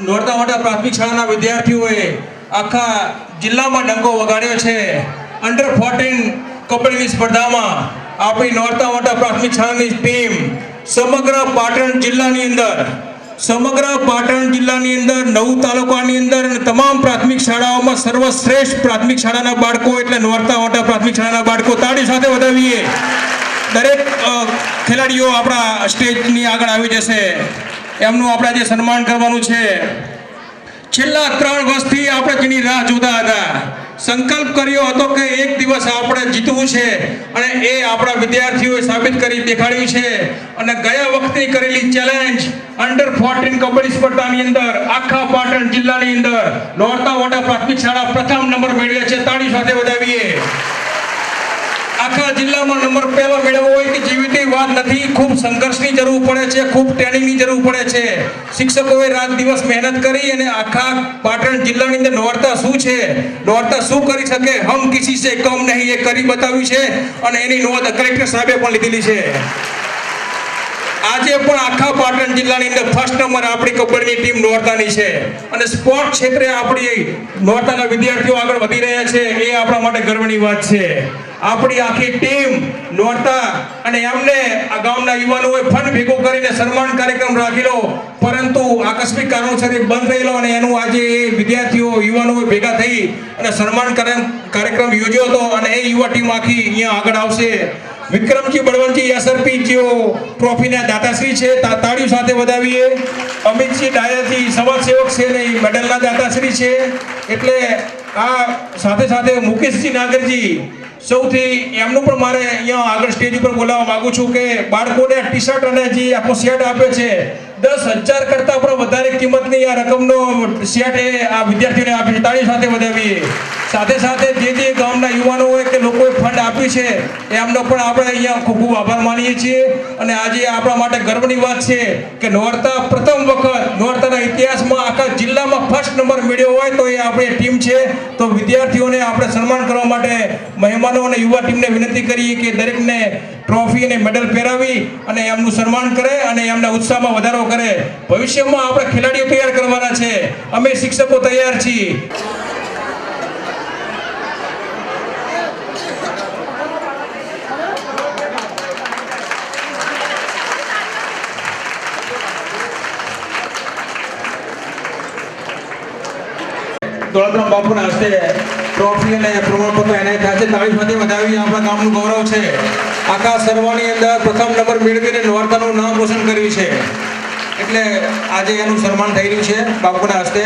નોરતા મોટા પ્રાથમિક શાળાના વિદ્યાર્થીઓએ આખા જિલ્લામાં ડંકો વગાડ્યો છે. અંડર ફોર્ટીન કબડ્ડીની સ્પર્ધામાં આપણી નોરતા મોટા પ્રાથમિક શાળાની ટીમ સમગ્ર પાટણ જિલ્લાની અંદર, સમગ્ર પાટણ જિલ્લાની અંદર, નવ તાલુકાની અંદર અને તમામ પ્રાથમિક શાળાઓમાં સર્વશ્રેષ્ઠ પ્રાથમિક શાળાના બાળકો એટલે નોરતા મોટા પ્રાથમિક શાળાના બાળકો તાળી સાથે વધાવીએ. દરેક ખેલાડીઓ આપણા સ્ટેજની આગળ આવી જશે. એમનું આપણે આજે સન્માન કરવાનું છે. છેલ્લા ત્રણ વર્ષથી આપણે તેની રાહ જોતા હતા, સંકલ્પ કર્યો હતો કે એક દિવસ આપણે જીતવું છે અને એ આપણા વિદ્યાર્થીઓએ સાબિત કરી દેખાડ્યું છે. અને ગયા વખતે કરેલી ચેલેન્જ અંડર ફોર્ટીન કબડ્ડી સ્પર્ધાની અંદર, આખા પાટણ જિલ્લાની અંદર, નોરતા મોટા પ્રાથમિક શાળા પ્રથમ નંબર મેળવ્યા છે. તાળી સાથે વધાવીએ. આખા જિલ્લામાં નંબર પહેલો મેળવવો હોય કે જેવી વાત નથી, ખૂબ સંઘર્ષની જરૂર પડે છે, ખૂબ ટ્રેનિંગની જરૂર પડે છે. શિક્ષકોએ રાત દિવસ મહેનત કરી અને આખા પાટણ જિલ્લાની અંદર નોરતા શું છે? નોરતા શું કરી શકે? હમ કિસી સે, કમ નહીં, એ કરી બતાવ્યું છે અને એની નોંધ કલેક્ટર સાહેબે પણ લીધેલી છે. આજે પણ આખા પાટણ જિલ્લાની અંદર ફર્સ્ટ નંબર આપણી કબડ્ડીની ટીમ નોરતાની છે. અને સ્પોર્ટ ક્ષેત્રે આપણી નોરતાના વિદ્યાર્થીઓ આગળ વધી રહ્યા છે. એ આપણા માટે ગર્વની વાત છે. આપણી આખી ટીમ નોરતા અને એમને આ ગામના યુવાનોએ ફંડ ભેગું કરીને સન્માન કાર્યક્રમ રાખેલો. પરંતુ આકસ્મિક કારણોસર એ બંધ રહેલો અને એનું આજે એ વિદ્યાર્થીઓ, યુવાનોએ ભેગા થઈ અને સન્માન કાર્ય- કાર્યક્રમ યોજ્યો હતો અને એ યુવા ટીમ આખી અહીંયા આગળ આવશે. વિક્રમજી બળવંતજી એસઆરપી જેઓ ટ્રોફીના દાતાશ્રી છે. તાળીઓ સાથે વધાવીએ. અમિતસિંહ ડાયરજી સમાજ સેવક છે ને મેડલના છે એટલે આ સાથે સાથે મુકેશજી નાગરજી સૌથી એમનું પણ મારે અહીંયા આગળ સ્ટેજ ઉપર બોલાવવા માંગુ છું કે બાળકોને ટી શર્ટ અને જે આખો સેટ આપે છે, દસ હજાર કરતાં પણ વધારે કિંમતની આ રકમનો સેટ એ આ વિદ્યાર્થીઓને આપે છે. તાળી સાથે વધાવીએ. સાથે સાથે જે જે ગામના યુવાનોએ આપ્યું છે એમનો પણ આપણે અહીંયા ખૂબ ખૂબ આભાર માનીએ છીએ અને આજે આપણા માટે ગર્વની વાત છે કે નોરતા પ્રથમ વખત નોરતાના ઇતિહાસમાં આખા જિલ્લામાં ફર્સ્ટ નંબર મેળવ્યો હોય તો એ આપણી ટીમ છે. તો વિદ્યાર્થીઓને આપણે સન્માન કરવા માટે મહેમાનો અને યુવા ટીમને વિનંતી કરીએ કે દરેકને ટ્રોફી અને મેડલ પહેરાવી અને એમનું સન્માન કરે અને એમના ઉત્સાહમાં વધારો કરે. ભવિષ્યમાં આપણે ખેલાડીઓ તૈયાર કરવાના છે. અમે શિક્ષકો તૈયાર છીએ. દોલતરામ બાપુના હસ્તે ટ્રોફી અને પ્રમાણપત્ર એનાયત થયા છે. તાળી સાથે વધાવી આપણા ગામનું ગૌરવ છે. આખા સર્વની અંદર પ્રથમ નંબર મેળવીને નોરતાનું નામ રોશન કર્યું છે. એટલે આજે એનું સન્માન થઈ રહ્યું છે બાપુના હસ્તે.